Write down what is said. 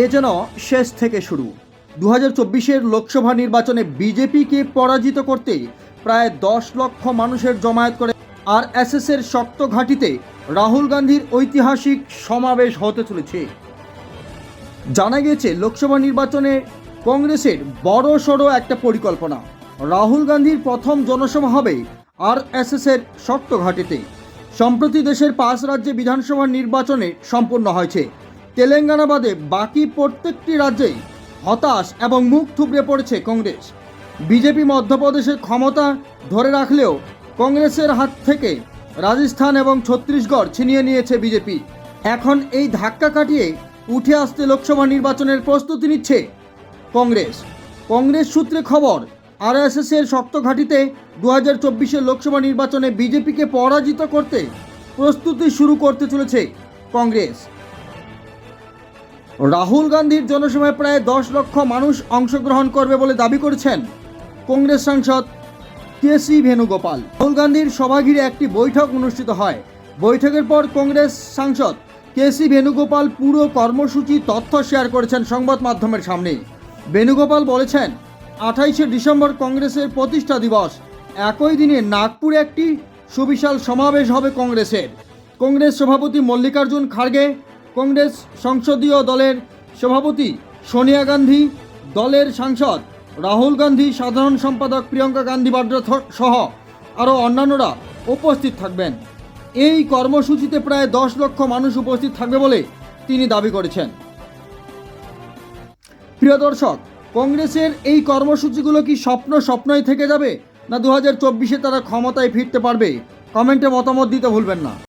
এ যেন শেষ থেকে শুরু। দু হাজার চব্বিশের লোকসভা নির্বাচনে বিজেপিকে পরাজিত করতে প্রায় দশ লক্ষ মানুষের জমায়েত করে আর এর শক্ত ঘাঁটিতে রাহুল গান্ধীর ঐতিহাসিক সমাবেশ হতে চলেছে। জানা গিয়েছে, লোকসভা নির্বাচনে কংগ্রেসের বড় সড়ো একটা পরিকল্পনা। রাহুল গান্ধীর প্রথম জনসভা হবে আর এর শক্ত ঘাঁটিতে। সম্প্রতি দেশের পাঁচ রাজ্যে বিধানসভা নির্বাচনে সম্পন্ন হয়েছে। তেলেঙ্গানা বাদে বাকি প্রত্যেকটি রাজ্যেই হতাশ এবং মুখ থুবড়ে পড়েছে কংগ্রেস। বিজেপি মধ্যপ্রদেশের ক্ষমতা ধরে রাখলেও কংগ্রেসের হাত থেকে রাজস্থান এবং ছত্তিশগড় ছিনিয়ে নিয়েছে বিজেপি। এখন এই ধাক্কা কাটিয়ে উঠে আসতে লোকসভা নির্বাচনের প্রস্তুতি নিচ্ছে কংগ্রেস। কংগ্রেস সূত্রে খবর আরএসএস এর শক্ত ঘাঁটিতে দু হাজার লোকসভা নির্বাচনে বিজেপিকে পরাজিত করতে প্রস্তুতি শুরু করতে চলেছে কংগ্রেস। রাহুল গান্ধীর জনসভায় প্রায় দশ লক্ষ মানুষ অংশগ্রহণ করবে বলে দাবি করেছেন কংগ্রেস সাংসদ কে সি ভেনুগোপাল রাহুল গান্ধীর সভা ঘিরে একটি বৈঠক অনুষ্ঠিত হয়। বৈঠকের পর কংগ্রেস সাংসদ কে সি ভেনুগোপাল পুরো কর্মসূচি তথ্য শেয়ার করেছেন সংবাদ মাধ্যমের সামনে। বেণুগোপাল বলেছেন, আঠাইশে ডিসেম্বর কংগ্রেসের প্রতিষ্ঠা দিবস। একই দিনে নাগপুরে একটি সুবিশাল সমাবেশ হবে কংগ্রেসের। কংগ্রেস সভাপতি মল্লিকার্জুন খাড়গে কংগ্রেস সংসদীয় দলের সভাপতি সোনিয়া গান্ধী, দলের সাংসদ রাহুল গান্ধী, সাধারণ সম্পাদক প্রিয়ঙ্কা গান্ধী, বাড্রা সহ আরও অন্যান্যরা উপস্থিত থাকবেন। এই কর্মসূচিতে প্রায় দশ লক্ষ মানুষ উপস্থিত থাকবে বলে তিনি দাবি করেছেন। প্রিয় দর্শক, কংগ্রেসের এই কর্মসূচিগুলো কি স্বপ্ন স্বপ্নই থেকে যাবে? না দু হাজার চব্বিশে তারা ক্ষমতায় ফিরতে পারবে? কমেন্টে মতামত দিতে ভুলবেন না।